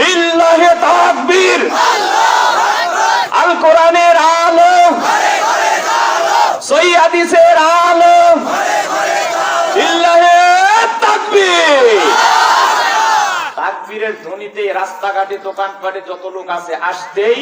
লিল্লাহে ধ্বনিতে রাস্তাঘাটে, দোকানপাটে যত লোক আছে, আসতেই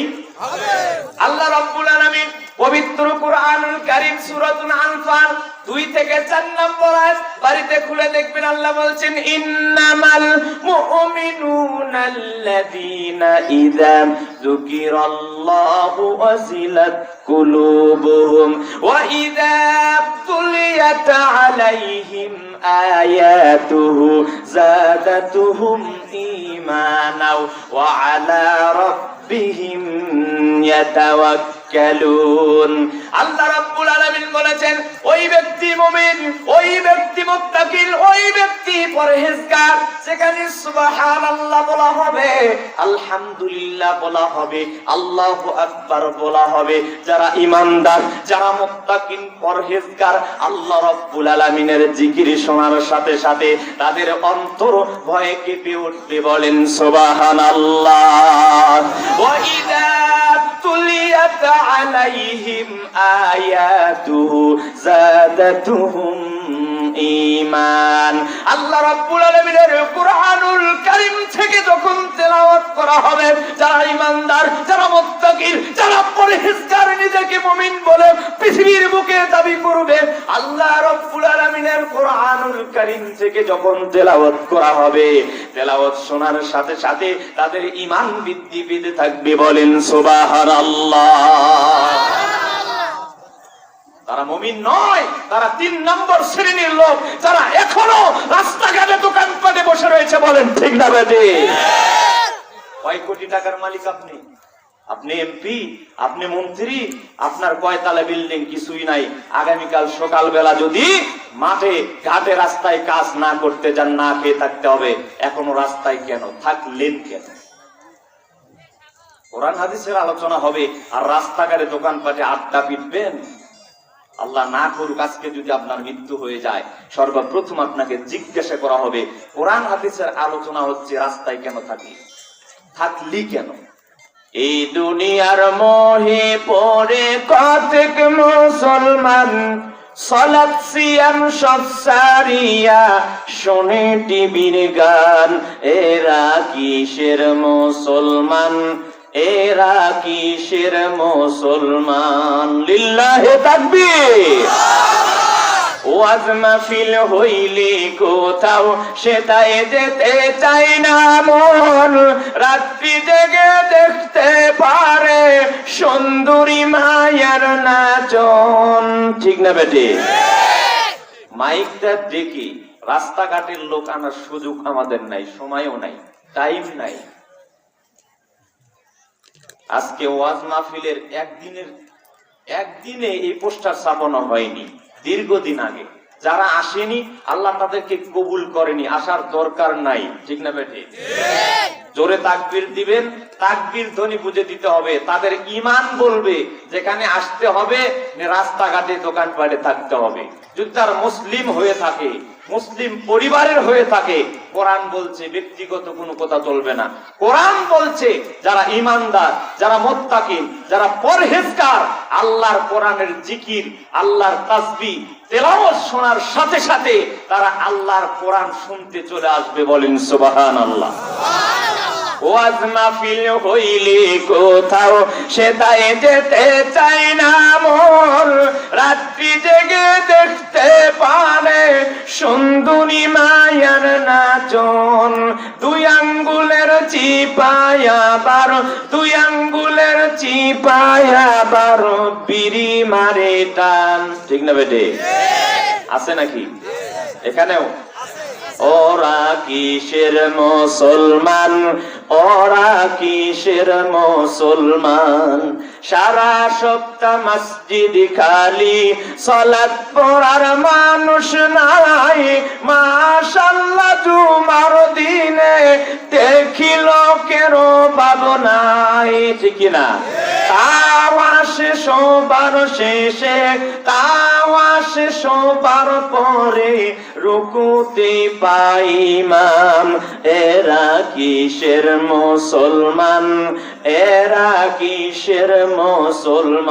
আল্লাহ রাব্বুল আলামিন পবিত্র কোরআনুল কারীম সূরাতুল আনফাল দুই থেকে চার নম্বর আয়াত, বাড়িতে খুলে দেখবেন আল্লাহ বলছেন, ইন্নামাল মুমিনুনাল্লাযীনা ইযা যুকিরাল্লাহু ওয়াসিলাত কুলুবুহুম ওয়া ইযা তুলিয়াত আলাইহিম আয়াতুহু যাদাতুহুম ঈমানাও ওয়া আলা রাব্বিহিম ইয়াতাওয়াক্কালুন। আল্লাহ বলেছেন, ওই ব্যক্তি ওই ব্যক্তি ওই ব্যক্তি পরহেজগার। সেখানে বলা হবে, আলহামদুলিল্লাহ বলা হবে, আল্লাহু আকবার বলা হবে। যারা ঈমানদার যারা পরহেজগার, আল্লাহ রাব্বুল জিকির শোনার সাথে সাথে তাদের অন্তর ভয়ে কেঁপে উঠবে বলেন, সুবহানাল্লাহ। ওয়া ইযা عليهم آياته زادتهم ইমান আল্লাহ রাব্বুল আলামিনের কুরআনুল কারীম থেকে যখন তেলাওয়াত করা হবে, যারা ইমানদার যারা নিজেকে মুমিন বলে পৃথিবীর বুকে দাবি করবে। আল্লাহ রাব্বুল আলামিনের কুরআনুল কারীম থেকে যখন তেলাওয়াত করা হবে, তেলাওয়াত শোনার সাথে সাথে তাদের ঈমান বৃদ্ধি পেতে থাকবে বলেন সুবহানাল্লাহ। তারা মমিন নয়, তারা তিন নম্বর শ্রেণির লোক, যারা এখনও রাস্তাঘাটে দোকানপাটে বসে রয়েছে বলেন ঠিক না বেটে কয় কোটি টাকার মালিক আপনি? আপনি এমপি আপনি মন্ত্রী, আপনার কয়তালা বিল্ডিং কিছুই নাই। আগামীকাল সকালবেলা যদি মাঠে, ঘাটে রাস্তায় কাজ না করতে যান, না খেয়ে থাকতে হবে, এখনও রাস্তায় কেন? থাকলেন কেন? কোরআন হাদিসের আলোচনা হবে, আর রাস্তাঘাটে দোকানপাটে আড্ডা পিটবেন? আল্লাহ না করুক, আজকে যদি আপনার মৃত্যু হয়ে যায়, সর্বপ্রথম আপনাকে জিজ্ঞাসা করা হবে, কোরআন হাদিসের আলোচনা হচ্ছে রাস্তায় কেন থাকি থাকলি কেন? এই দুনিয়ার মোহে পড়ে কতক মুসলমান। সলাৎ সিয়াম সারিয়া শোনে টিভির গান। এরা কিসের মুসলমান? এরা কিসের মুসলমান? লিল্লাহে তাকবীর। ওয়াজ মাহফিল হইলে কোথাও সেটাই যেতে চাই না মন। রাত্রি জেগে দেখতে পারে সুন্দরী মায়ার নাচন। ঠিক না বেটে? মাইকটা দেখি, রাস্তাঘাটের লোক আনার সুযোগ আমাদের নাই, সময়ও নাই টাইম নাই। আজকে ওয়াজ মাহফিলের একদিনের একদিনে এই পোস্টার ছাপানো হয়নি, দীর্ঘদিন আগে। যারা আসেনি, আল্লাহ তাদেরকে কবুল করেনি, আসার দরকার নাই। ঠিক না বেঠে? জোরে তাকবির দিবেন, তাকবির ধ্বনি বুঝে দিতে হবে। তাদের ইমান বলবে, যেখানে আসতে হবে রাস্তাঘাটে দোকান পাড়ে থাকতে হবে। যদি তার মুসলিম হয়ে থাকে। মুসলিম পরিবারের হয়ে থাকে, কোরআন বলছে ব্যক্তিগত কোনো কথা চলবে না। কোরআন বলছে যারা ইমানদার যারা মোত্তাকিন যারা পরহেজগার, আল্লাহর কোরআনের জিকির, আল্লাহর তাসবি তেলাওয়াত শোনার সাথে সাথে তারা আল্লাহর কোরআন শুনতে চলে আসবে বলেন সুবাহান আল্লাহ হইলে কোথাও সেটাই যেতে চাই না মন রাত্রি জেগে সুন্দরী মায়ার নাচন, দুই আঙ্গুলের চিপায়া বারো দুই আঙ্গুলের চিপায়া বারো বিড়ি মারে টান। ঠিক না বেটে? আছে নাকি? এখানেও? ওরা কিসের মুসলমান ওরা কিসের মুসলমান? সারা সপ্তাহ মসজিদ খালি সলাদ পড়ার মানুষ নাই। মাশাল্লাহ জুমার দিনে দেখি লোকেরও ভাবনাই ঠিক না তাওয়া সবার শেষে তাওয়া আসে সবার পরে রুকুতে পাইমাম এরা কিসের মুসলমান? এরা কিসের মুসলমান?